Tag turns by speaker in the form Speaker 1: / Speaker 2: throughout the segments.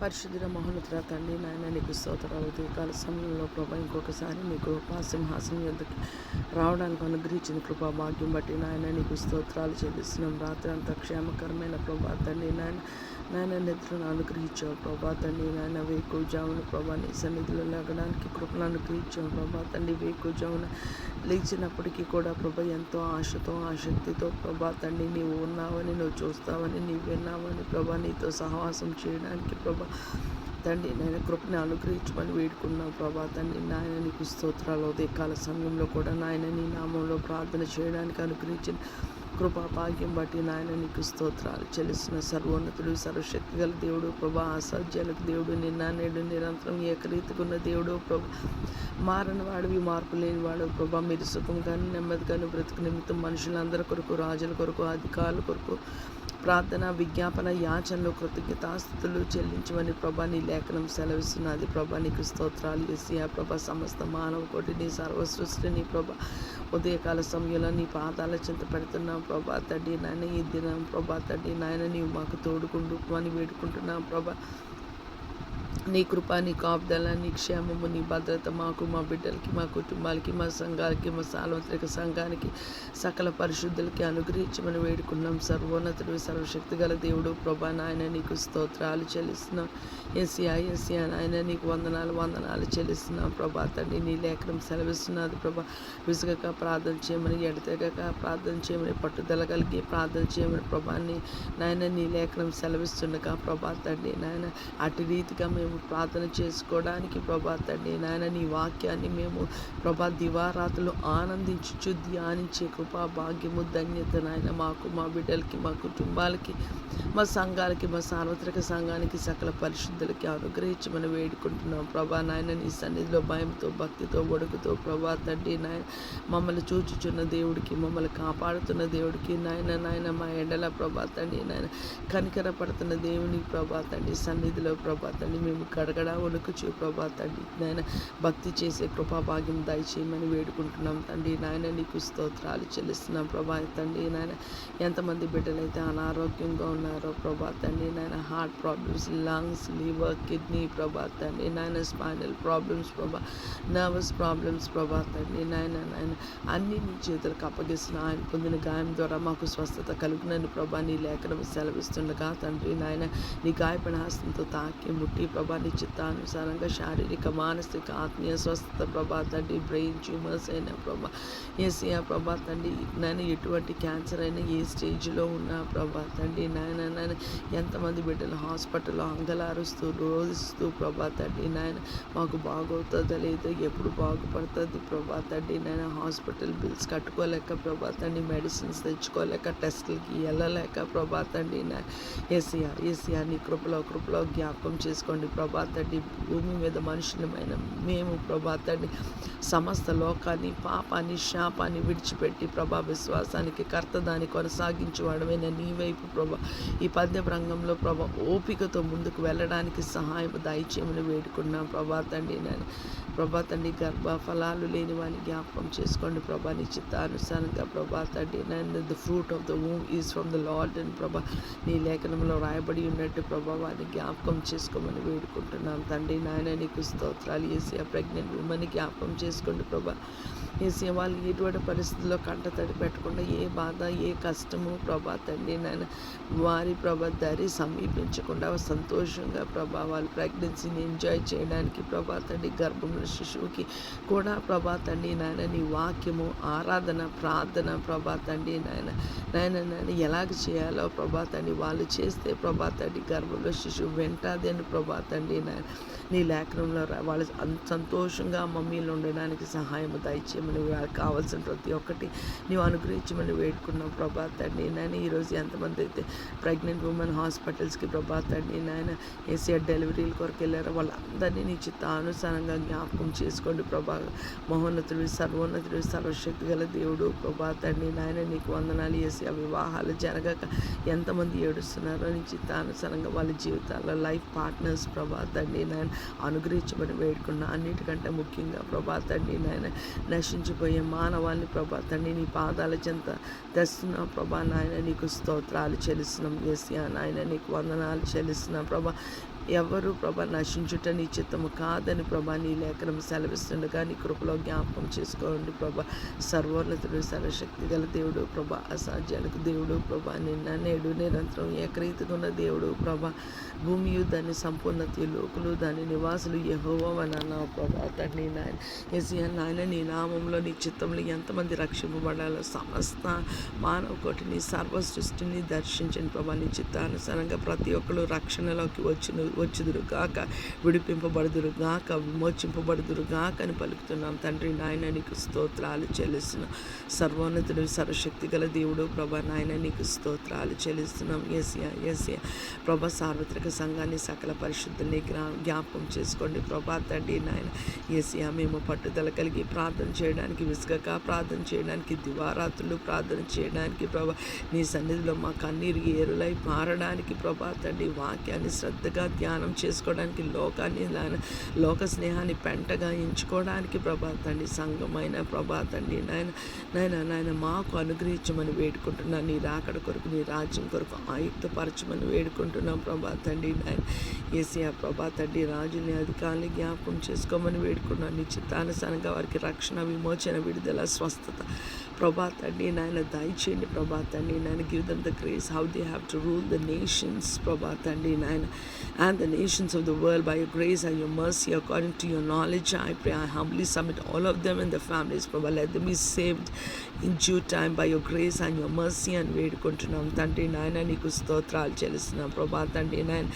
Speaker 1: పరిశుద్ధుల మహోన్నతుల తండ్రి నాయన నీకు స్తోత్రాలు ఉదయకాల సమయంలో ప్రభా ఇంకొకసారి నీకు కృపా సింహాసనం ఎందుకు రావడానికి అనుగ్రహించిన కృపా భాగ్యం బట్టి నాయన నీకు స్తోత్రాలు చెల్లిస్తున్నాం. రాత్రి అంతా క్షేమకరమైన ప్రభా తండ్రి నాయన నాయన నిద్రను అనుగ్రహించావు ప్రభా తండ్రి. నాయన వేకుజామున ప్రభా నీ సన్నిధిలో లేగడానికి కృపను అనుగ్రహించావు ప్రభా తండ్రి. వేకుజామున లేచినప్పటికీ కూడా ప్రభా ఎంతో ఆశతో ఆసక్తితో ప్రభా తండ్రి నీవు ఉన్నావని నువ్వు చూస్తావని నీవు విన్నావని ప్రభా నీతో సహవాసం చేయడానికి ప్రభా తండ్రి నాయన కృపని అనుగ్రహించమని వేడుకున్నావు ప్రభా తండ్రి. నాయన నీకు స్తోత్రాలు ఉదయకాల సమయంలో కూడా నాయన నీ నామంలో ప్రార్థన చేయడానికి అనుగ్రహించిన కృపా భాగ్యం బట్టి నాయన నీకు స్తోత్రాలు చెల్లిసిన సర్వోన్నతుడు సర్వశక్తి గల దేవుడు ప్రభా అసాధ్యాలకు దేవుడు నిన్న నేడు నిరంతరం ఏకరీతికున్న దేవుడు ప్రభా. మారని వాడివి మార్పు లేని వాడు ప్రభా. మీరు సుఖం కానీ నెమ్మది కానీ బ్రతుకు నిమిత్తం మనుషులందరి కొరకు రాజుల కొరకు అధికారుల కొరకు ప్రార్థన విజ్ఞాపన యాచనలు కృతజ్ఞతాస్థుతులు చెల్లించమని ప్రభా నీ లేఖనం సెలవిస్తున్నది. ప్రభా నీకు స్తోత్రాలు. చేసి ఆ ప్రభా సమస్త మానవ కోటిని సర్వ సృష్టిని ప్రభా ఉదయకాల సమయంలో నీ పాదాల చింత పెడుతున్నాం. ప్రభా తండ్రి నాయన ఈ దినం ప్రభా తండ్రి నాయన నీవు మాకు తోడుకుండు అని వేడుకుంటున్నాం. ప్రభా నీ కృప నీ కాపుదల నీ క్షేమము నీ భద్రత మాకు మా బిడ్డలకి మా కుటుంబాలకి మా సంఘాలకి మా సార్వత్రిక సంఘానికి సకల పరిశుద్ధులకి అనుగ్రహించమని వేడుకున్నాం. సర్వోన్నతుడు సర్వశక్తి గల దేవుడు ప్రభా నాయన నీకు స్తోత్రాలు చెల్లిస్తున్నాం. ఎస్సీఆ ఎస్సీఆ నాయన నీకు వందనాలు వందనాలు చెల్లిస్తున్నాం. ప్రభా తండ్రి నీ లేఖనం సెలవిస్తున్నది. ప్రభా విసుగక ప్రార్థన చేయమని ఎడతెగక ప్రార్థన చేయమని పట్టుదల కలిగి ప్రార్థన చేయమని ప్రభాని నాయన నీ లేఖనం సెలవిస్తుండగా ప్రభా తండ్రి నాయన అటు రీతిగా మేము ప్రార్థన చేసుకోవడానికి ప్రభా తండ్రి నాయన నీ వాక్యాన్ని మేము ప్రభా దివారాతులు ఆనందించుచు ధ్యానించే కృపా భాగ్యము ధన్యత నాయన మాకు మా బిడ్డలకి మా కుటుంబాలకి మా సంఘాలకి మా సార్వత్రిక సంఘానికి సకల పరిశుద్ధులకి అనుగ్రహించమని వేడుకుంటున్నాం ప్రభా నాయన. నీ సన్నిధిలో భయంతో భక్తితో ఒడుకుతో ప్రభా తండ్రి నాయన మమ్మల్ని చూచుచున్న దేవుడికి మమ్మల్ని కాపాడుతున్న దేవుడికి నాయన నాయన మా ఎండల ప్రభా తండ్రి నాయన కనికర పడుతున్న దేవుని ప్రభా తండ్రి సన్నిధిలో ప్రభా తండ్రి మేము గడగడ వణుకుచు ప్రభా తండ్రి. నాయన భక్తి చేసే కృపా భాగ్యం దయచేయమని వేడుకుంటున్నాం తండ్రి. నాయన నీకు స్తోత్రాలు చెల్లిస్తున్నాం ప్రభా తండ్రి. నాయన ఎంతమంది బిడ్డలైతే అనారోగ్యంగా ఉన్నారో ప్రభా తండ్రి. నాయన heart problems lungs liver kidney ప్రభా తండ్రి. నాయన స్పైనల్ ప్రాబ్లమ్స్ ప్రభా నర్వస్ ప్రాబ్లమ్స్ ప్రభా తండ్రి. నాయన నాయన అన్ని నీ చేతులకు అప్పగిస్తున్న ఆయన పొందిన గాయం ద్వారా మాకు స్వస్థత కలుగునని ప్రభా నీ లేఖనం సెలవిస్తుండగా తండ్రి. నాయన నీ గాయపడిన హస్తంతో తాకి ముట్టి ప్రభా నీ చిత్తానుసారంగా శారీరక మానసిక ఆత్మీయ స్వస్థత ప్రభా తండ్రి బ్రెయిన్ ట్యూమర్స్ అయిన ప్రభా ఏసీఆ ప్రభా తండ్రి నాయన ఎటువంటి క్యాన్సర్ అయినా ఏ స్టేజ్లో ఉన్నా ప్రభా తండ్రి నాయన నాయన ఎంతమంది బిడ్డలు హాస్పిటల్లో అంగలారుస్తూ రోధిస్తూ ప్రభా తండ్రి నాయన మాకు బాగవుతుందో లేదో ఎప్పుడు బాగుపడుతుంది ప్రభా తండ్రి నాయన హాస్పిటల్ బిల్స్ కట్టుకోలేక ప్రభా తండ్రి మెడిసిన్స్ తెచ్చుకోలేక టెస్టులకి వెళ్ళలేక ప్రభా తండ్రి నాయన ఏసీఆర్ ఏసీఆర్ నీ కృపలో కృపలో జ్ఞాపకం చేసుకోండి ప్రభా తండ్రి భూమి మీద మనుషులమైన మేము ప్రభా తండ్రి సమస్త లోకాన్ని పాపాన్ని శాపాన్ని విడిచిపెట్టి ప్రభా విశ్వాసానికి కర్త దాన్ని కొనసాగించేవాడమైన నీ వైపు ప్రభా. ఈ పద్య రంగంలో ప్రభా ఓపికతో ముందుకు వెళ్ళడానికి సహాయం దయచేయమని వేడుకున్నాం ప్రభా తండ్రి. నేను ప్రభా తండ్రి గర్భ ఫలాలు లేని వారిని జ్ఞాపకం చేసుకోండి ప్రభా. నీ చిత్తానుసారంగా ప్రభా తండ్రి నేను the fruit of the womb is from the lord and ప్రభా నీ లేఖనంలో రాయబడి ఉన్నట్టు ప్రభా వారిని జ్ఞాపకం చేసుకోమని వేడుకుంటున్నాం తండ్రి నాయన నీకు స్తోత్రాలు. ఏసీ ప్రెగ్నెంట్ ఉమెన్ జ్ఞాపకం చేసుకోండి ప్రభా. ఏసీ వాళ్ళు ఎటువంటి పరిస్థితుల్లో కంట తడి పెట్టకుండా ఏ బాధ ఏ కష్టము ప్రభా తండ్రి నాయన వారి ప్రభా దారి సమీపించకుండా సంతోషంగా ప్రభా వాళ్ళు ప్రెగ్నెన్సీని ఎంజాయ్ చేయడానికి ప్రభా తండ్రి గర్భంలో శిశువుకి కూడా ప్రభా తండ్రి నాయన నీ వాక్యము ఆరాధన ప్రార్థన ప్రభా తండ్రి నాయన నాయన నాయన ఎలాగ చేయాలో ప్రభా తండ్రి వాళ్ళు చేస్తే ప్రభా తండ్రి గర్భంలో శిశువు వెంటాదని అని ప్రభా తండ్రి నాయన నీ లేఖనంలో వాళ్ళ వాళ్ళు సంతోషంగా మమ్మీలు ఉండడానికి సహాయం దయచేయమని వాళ్ళకి కావాల్సిన ప్రతి ఒక్కటి నీవు అనుగ్రహించమని వేడుకున్నావు ప్రభా తండ్రి. నాయన ఈరోజు ఎంతమంది అయితే ప్రెగ్నెంట్ ఉమెన్ హాస్పిటల్స్కి ప్రభా తండ్రి నాయన ఏసీఆర్ డెలివరీల కొరకు వెళ్ళారో వాళ్ళందరినీ నీ చిత్తానుసారంగా జ్ఞాపకం చేసుకోండి ప్రభా. మహోన్నతుడు సర్వోన్నతుడు సర్వశక్తి గల దేవుడు ప్రభా తండ్రి. నాయన నీకు వందనాలు. చేసి ఆ వివాహాలు జరగక ఎంతమంది ఏడుస్తున్నారో నీ చిత్తానుసారంగా వాళ్ళ జీవితాల్లో లైఫ్ పార్ట్నర్స్ ప్రభా తండ్రి నాయన అనుగ్రహించబడి వేడుకున్న అన్నిటికంటే ముఖ్యంగా ప్రభా తండ్రి నాయన నశించిపోయే మానవాళిని ప్రభా తండ్రి నీ పాదాల చెంత తెస్తున్నా ప్రభా నాయన నీకు స్తోత్రాలు చెల్లిస్తున్నాం. ఏసియా నాయన నీకు వందనాలు చెల్లిస్తున్నాం. ప్రభా ఎవరు ప్రభా నశించుట నీ చిత్తము కాదని ప్రభా నీ లేఖనం సెలవిస్తుండగా నీ కృపలో జ్ఞాపకం చేసుకోండి ప్రభా. సర్వోన్నతుడు సర్వశక్తి గల దేవుడు ప్రభా అసాధ్యాలకు దేవుడు ప్రభా నిన్న నేడు నిరంతరం ఏకరీతిగా ఉన్న దేవుడు ప్రభా. భూమియు దాని సంపూర్ణత లోకులు దాని నివాసులు యహోవని అన్నావు ప్రభా. తండ్రి నాయన ఎసియా నాయన నీ నామంలో నీ చిత్తంలో ఎంతమంది రక్షింపబడాలో సమస్త మానవ కోటిని సర్వ సృష్టిని దర్శించండి ప్రభా. నీ చిత్తానుసారంగా ప్రతి ఒక్కరు రక్షణలోకి వచ్చిన వచ్చుదురు గాక విడిపింపబడుదురు గాక విమోచింపబడుదురు గాక అని పలుకుతున్నాం. తండ్రి నాయన నీకు స్తోత్రాలు చెల్లిస్తున్నాం. సర్వోన్నతుడు సర్వశక్తి గల దేవుడు ప్రభా నాయన నీకు స్తోత్రాలు చెల్లిస్తున్నాం. ఎస్యా ఎస్యా ప్రభా సార్వత్రిక సంఘాన్ని సకల పరిశుద్ధుల్ని జ్ఞాపకం చేసుకోండి. ప్రభా తండ్రి నాయన ఎస్యా మేము పట్టుదల కలిగి ప్రార్థన చేయడానికి విసుగక ప్రార్థన చేయడానికి దివారాత్రులు ప్రార్థన చేయడానికి ప్రభా నీ సన్నిధిలో మా కన్నీరు ఏరులై మారడానికి ప్రభా తండ్రి వాక్యాన్ని శ్రద్ధగా ధ్యానం చేసుకోవడానికి లోకాన్ని నాయన లోక స్నేహాన్ని పెంటగా ఎంచుకోవడానికి ప్రభాతండి సంఘమైన ప్రభాతండి. నాయన నాయన నాయన మాకు అనుగ్రహించమని వేడుకుంటున్నాను నీ రాకడ కొరకు నీ రాజ్యం కొరకు ఆయుక్తపరచమని వేడుకుంటున్నాం ప్రభాతండి. నాయన ఏసియా ప్రభా తండ్రి రాజుని అధికారులు జ్ఞాపకం చేసుకోమని వేడుకున్నాను నీ చిత్తానుసారంగా వారికి రక్షణ విమోచన విడుదల స్వస్థత ప్రభా తండ్రి నాయన దయచేయండి ప్రభా తండ్రి నాయన give them the grace how they have to rule the nations ప్రభా తండ్రి నాయన and the nations of the world by you grace and your mercy according to your knowledge I pray I humbly submit all of them and the families ప్రభా let them be saved in due time by your grace and your mercy అని వేడుకుంటున్నాం. తండ్రి నాయన నీకు స్తోత్రాలు చేస్తున్నాం ప్రభా తండ్రి నాయన.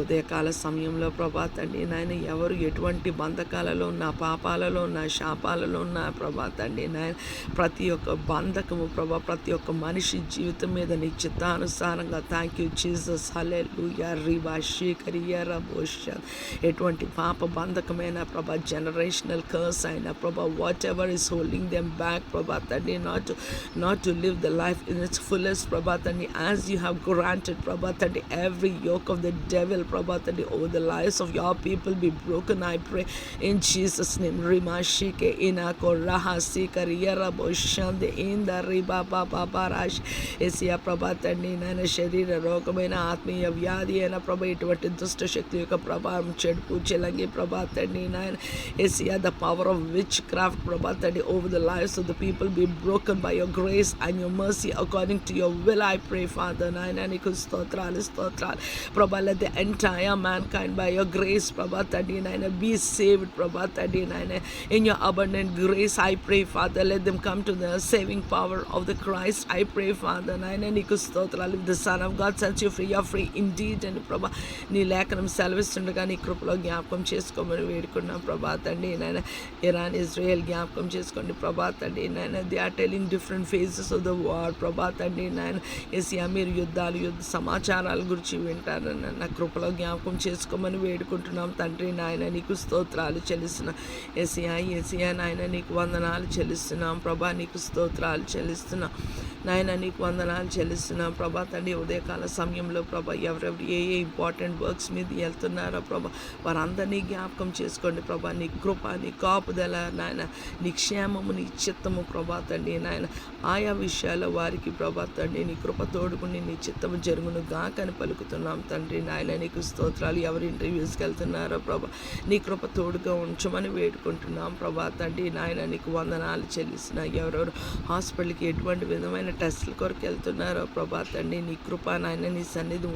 Speaker 1: ఉదయకాల సమయంలో ప్రభా తండ్రి నాయన ఎవరు ఎటువంటి బంధకాలలో నా పాపాలలో నా శాపాలలో ఉన్న ప్రభా తండ్రి నాయన. ప్రతి ఒక్క బంధకము ప్రభా ప్రతి ఒక్క మనిషి జీవితం మీద నీ చిత్తానుసారంగా థ్యాంక్ యూ జీసస్ హలే లూయా రివా శీకరియర భోష ఎటువంటి పాప బంధకమైన ప్రభా జనరేషనల్ కర్స్ అయిన ప్రభా what ever is holding them back ప్రభా తండ్రి not to not to live the life in its fullest ప్రభా తండ్రి యాజ్ యూ హ్యావ్ గ్రాంటెడ్ ప్రభా తండ్రి every yoke of the devil, Prabha, Tandi, over the lives of your people be broken, I pray, in Jesus' name. Rima Shike Inako Raha Sikar Yara Boshande in the Riba Baba Barash Esia Prabha తండ్రి నాయన శరీర రోగమైన ఆత్మీయ వ్యాధి అయిన ప్రభ ఇటువంటి దుష్ట శక్తి యొక్క ప్రభావం చెడుపు చెలంగి ప్రభా తండ్రి నాయన ఎసియా the power of witchcraft ప్రభా తండ్రి over the lives of the people be broken by your grace and your mercy according to your will I pray father నాయన నీకు స్తోత్రాలు స్తోత్రాలు ప్రభా let the entire mankind by your grace ప్రభా తండ్రి నాయన be saved ప్రభా తండ్రి నాయన in your abundant grace I pray Father let them come to the saving power of the Christ I pray father నాయన నీకు స్తోత్రాలు. The son of God sets you free of free in indeed. And ప్రభా నీ లేఖనం సెలవిస్తుండగా నీ కృపలో జ్ఞాపకం చేసుకోమని వేడుకున్నాం ప్రభా తండ్రి నాయన ఇరాన్ ఇజ్రాయెల్ జ్ఞాపకం చేసుకోండి. ప్రభా తండ్రి నాయన they are telling different phases of the war ప్రభా తండ్రి నాయన ఎసియా మీరు యుద్ధాలు యుద్ధ సమాచారాల గురించి వింటారన్న నా కృపలో జ్ఞాపకం చేసుకోమని వేడుకుంటున్నాం. తండ్రి నాయన నీకు స్తోత్రాలు చెల్లిస్తున్నాం. ఎసియా ఎసియా నాయన నీకు వందనాలు చెల్లిస్తున్నాం. ప్రభా నీకు స్తోత్రాలు చెల్లిస్తున్నా. నాయన నీకు వందనాలు చెల్లిస్తున్నాం. ప్రభా తండ్రి ఉదయకాల సమయంలో ప్రభా ఎవరెవరు ఏ ఏ ఇంపార్టెంట్ వర్క్స్ మీద వెళ్తున్నారో ప్రభా వారందరినీ జ్ఞాపకం చేసుకోండి ప్రభా. నీ కృప నీ కాపుదల నాయన నీ క్షేమము నీ చిత్తము ప్రభా తండ్రి నాయన. ఆయా విషయాల్లో వారికి ప్రభా తండ్రి నీ కృప తోడుకుని నీ చిత్తము జరుగును గాకని పలుకుతున్నాం తండ్రి నాయన. నీకు స్తోత్రాలు ఎవరు ఇంటర్వ్యూస్కి వెళ్తున్నారో ప్రభా నీ కృప తోడుగా ఉంచమని వేడుకుంటున్నాం ప్రభా తండ్రి నాయన. నీకు వందనాలు చెల్లిస్తున్నా ఎవరెవరు హాస్పిటల్కి ఎటువంటి విధమైన టెస్టుల కొరకు వెళ్తున్నారో ప్రభా తండ్రి నీ కృప నాయన నీ సన్నిధి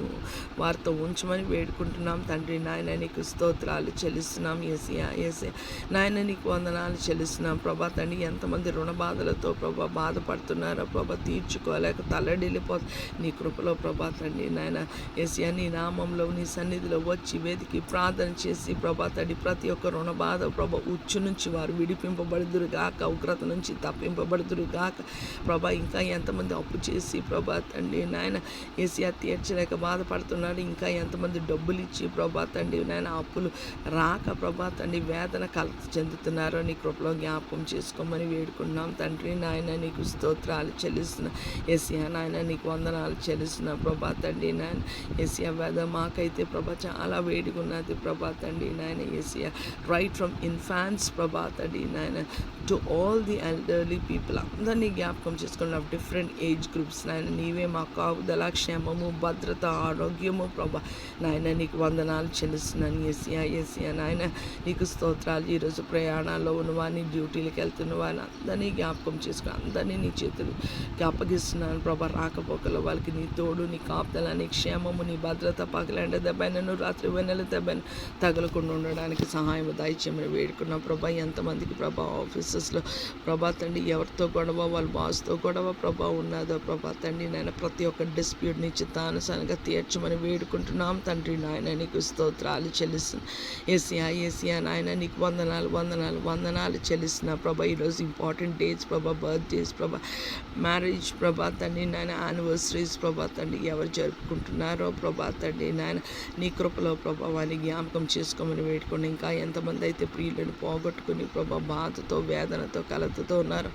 Speaker 1: వారితో ఉంచమని వేడుకుంటున్నాం. తండ్రి నాయన నీకు స్తోత్రాలు చెల్లిస్తున్నాం. ఎసియా ఏసీ నాయన నీకు వందనాలు చెల్లిస్తున్నాం. ప్రభా తండ్రి ఎంతమంది రుణ బాధలతో ప్రభా బాధపడుతున్నారో ప్రభా తీర్చుకోలేక తల్లడిల్లిపోతుంది నీ కృపలో ప్రభా తండ్రి నాయన. ఎసియా నీ నామంలో నీ సన్నిధిలో వచ్చి వేదికి ప్రార్థన చేసి ప్రభా తండ్రి ప్రతి ఒక్క రుణ బాధ ప్రభా ఉచ్చు నుంచి వారు విడిపింపబడుదురు గాక ఉగ్రత నుంచి తప్పింపబడుదురు గాక ప్రభా ఇంకా ఎంతమంది అప్పు చేసి ప్రభా తండ్రి నాయన ఏసీ తీర్చలేక బాధపడుతున్నాడు ఇంకా ఎంతమంది డబ్బులు ఇచ్చి ప్రభా తండ్రి నాయన అప్పులు రాక ప్రభా తండ్రి వేదన కలత చెందుతున్నారో నీ కృపలో జ్ఞాపకం చేసుకోమని వేడుకున్నాం. తండ్రి నాయన నీకు స్తోత్రాలు చెల్లిస్తున్నా ఏసియా నాయన నీకు వందనాలు చెల్లిస్తున్నా ప్రభా తండ్రి నాయన ఏసియా వేద మాకైతే ప్రభా చాలా వేడిగా ఉన్నది ప్రభా తండ్రి నాయన ఏసియా రైట్ ఫ్రమ్ ఇన్ఫాన్స్ ప్రభా తండ్రి నాయన to all the elderly people అందరినీ జ్ఞాపకం చేసుకుని డిఫరెంట్ ఏజ్ గ్రూప్స్ నాయన నీవే మా కాపుదల క్షేమము భద్రత ఆరోగ్యము ప్రభా. నాయన నీకు వందనాలు చెల్లిస్తున్నాను ఎస్యా ఎస్యా నాయన నీకు స్తోత్రాలు. ఈరోజు ప్రయాణాల్లో ఉన్నవాడిని డ్యూటీలకు వెళ్తున్న వారిని అందరినీ జ్ఞాపకం చేసుకుని అందరినీ నీ చేతులు అప్పగిస్తున్నాను ప్రభా. రాకపోకలు వాళ్ళకి నీ తోడు నీ కాపుదల నీ క్షేమము నీ భద్రత పగలండ దెబ్బైనను రాత్రి వెన్నెల దెబ్బను తగలకుండా ఉండడానికి సహాయం దయచేయమని వేడుకున్నాం ప్రభా. ఎంతమందికి ప్రభా ఆఫీసెస్లో ప్రభా తండ్రి ఎవరితో గొడవ వాళ్ళ బాస్తో గొడవ. ప్రభా ఉన్నదో ప్రభా తండ్రి నాయన ప్రతి ఒక్క డిస్ప్యూట్ నుంచి చిత్తానుసారంగా తీర్చమని వేడుకుంటున్నాం. తండ్రి నాయన నీకు స్తోత్రాలు చెల్లిస్తున్నా ఏసియా ఏసియా నాయన నీకు వందనాలు వందనాలు వందనాలు చెల్లిస్తున్నా ప్రభా. ఈరోజు ఇంపార్టెంట్ డేట్స్ ప్రభా బర్త్డేస్ ప్రభా మ్యారేజ్ ప్రభా తండ్రి నాయన యానివర్సరీస్ ప్రభా తండ్రి ఎవరు జరుపుకుంటున్నారో ప్రభా తండ్రి నాయన నీ కృపలో ప్రభా వాళ్ళని జ్ఞాపకం చేసుకోమని వేడుకోండి ఇంకా ఎంతమంది అయితే ప్రియులను పోగొట్టుకుని ప్రభా బాధతో వేదనతో కలతతో ఉన్నారో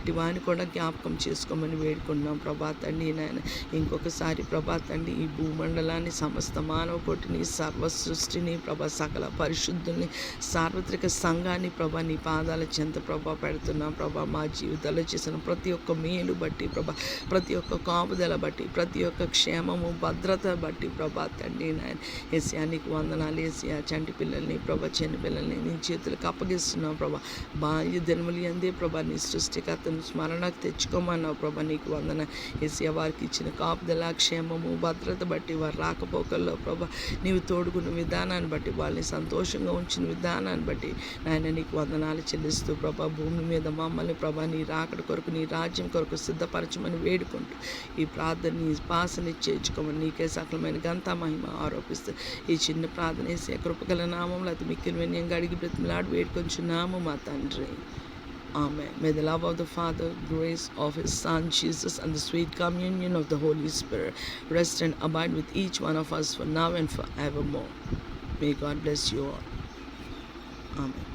Speaker 1: అట్టి వారిని కూడా జ్ఞాపకం చేసుకోమని వేడుకున్నాం ప్రభా తండ్రి నాయన ఇంకొకసారి ప్రభా తండ్రి ఈ భూమండలాన్ని సమస్త మానవ కోటిని సర్వ సృష్టిని ప్రభా సకల పరిశుద్ధుల్ని సార్వత్రిక సంఘాన్ని ప్రభా నీ పాదాల చెంత ప్రభా పెడుతున్నాం. ప్రభా మా జీవితాల్లో చేసిన ప్రతి ఒక్క మేలు బట్టి ప్రభా ప్రతి ఒక్క కాపుదల బట్టి ప్రతి ఒక్క క్షేమము భద్రత బట్టి ప్రభా తండ్రి నాయన. ఏసియా నీకు వందనాలు. ఏసియా చంటి పిల్లల్ని ప్రభా చిన్న పిల్లల్ని నీ చేతులకు అప్పగిస్తున్నాం ప్రభా. బాల్య దినములు ఎందే ప్రభా నీ సృష్టికర్తను స్మరణకు తెచ్చుకోమన్నావు ప్రభా. నీకు వందన. ఏసీ వారికి ఇచ్చిన కాపుదల క్షేమము భద్రత బట్టి వారు రాకపోకల్లో ప్రభా నీవు తోడుకున్న విధానాన్ని బట్టి వాళ్ళని సంతోషంగా ఉంచిన విధానాన్ని బట్టి నాయన నీకు వందనాలు చెల్లిస్తూ ప్రభా భూమి మీద మమ్మల్ని ప్రభా నీ రాకడ కొరకు నీ రాజ్యం కొరకు సిద్ధపరచమని వేడుకుంటూ ఈ ప్రార్థన నీ పాసని చేర్చుకోమని నీకే సకలమైన గంత మహిమ ఆరోపిస్తూ ఈ చిన్న ప్రార్థన వేసే కృపగల నామంలో అతి మిక్కిన వినయంగా అడిగి బ్రతిమలాడు వేడుకొంచున్నాము మా తండ్రి. Amen. May the love of the Father, grace of His Son Jesus, and the sweet communion of the Holy Spirit rest and abide with each one of us for now and forevermore. May God bless you all. Amen.